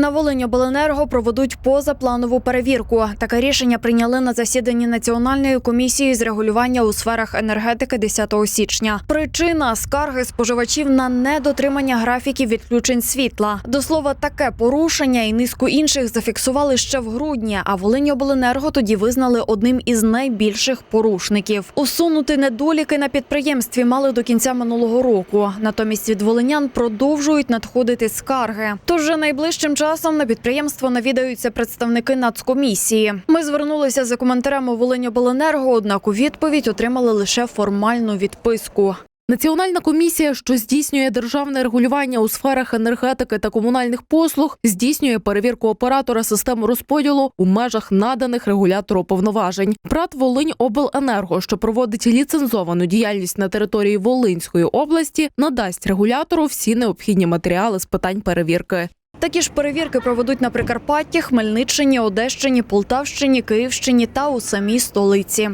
На Волині Обленерго проведуть позапланову перевірку. Таке рішення прийняли на засіданні Національної комісії з регулювання у сферах енергетики 10 січня. Причина скарги споживачів на недотримання графіків відключень світла. До слова, таке порушення і низку інших зафіксували ще в грудні. А Волині Обленерго тоді визнали одним із найбільших порушників. Усунути недоліки на підприємстві мали до кінця минулого року. Натомість від волинян продовжують надходити скарги. Тож найближчим часом на підприємство навідаються представники нацкомісії. Ми звернулися за коментарем у Волиньобленерго, однак у відповідь отримали лише формальну відписку. Національна комісія, що здійснює державне регулювання у сферах енергетики та комунальних послуг, здійснює перевірку оператора системи розподілу у межах наданих регулятору повноважень. ПРАТ Волинь Обленерго, що проводить ліцензовану діяльність на території Волинської області, надасть регулятору всі необхідні матеріали з питань перевірки. Такі ж перевірки проведуть на Прикарпатті, Хмельниччині, Одещині, Полтавщині, Київщині та у самій столиці.